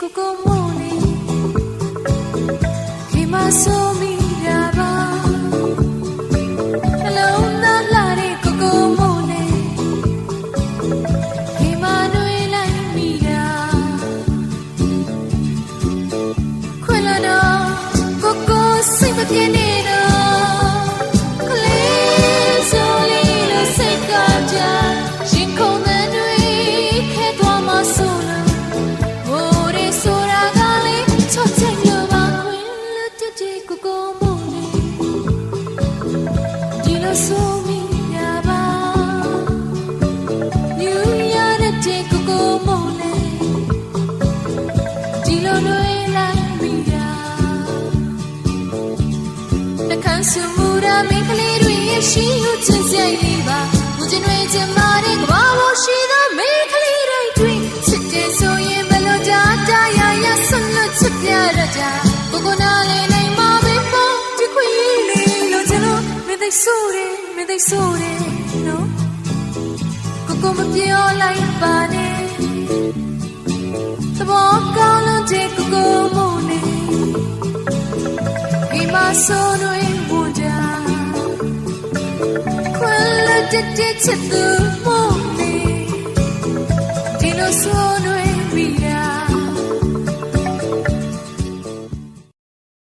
ကိုကိုမိုးလေးခေမဆိုမီ ရှိဟုချစ်ကြည်ပါဘူးကျွန်တွေချင်မာတဲ့ကဘာလို့ရှိသောမိကလေးတိုင်းတွင်ချစ်တယ်ဆိုရင်ဘလို့ကြတာရရဆွလွတ်ချစ်ပြရကြကိုကိုနာ ဆိုးတယ်မင်းသိဆိုးတယ်နော်ကိုကိုမပြောလိုက်ပါနဲ့သဘောကောင်းလို့တဲ့ကိုကိုမို့နေဒီမှာဆိုးတွေဘူတာခွန်လက်တဲ့ချစ်သူမို့နေဒီလိုဆိုး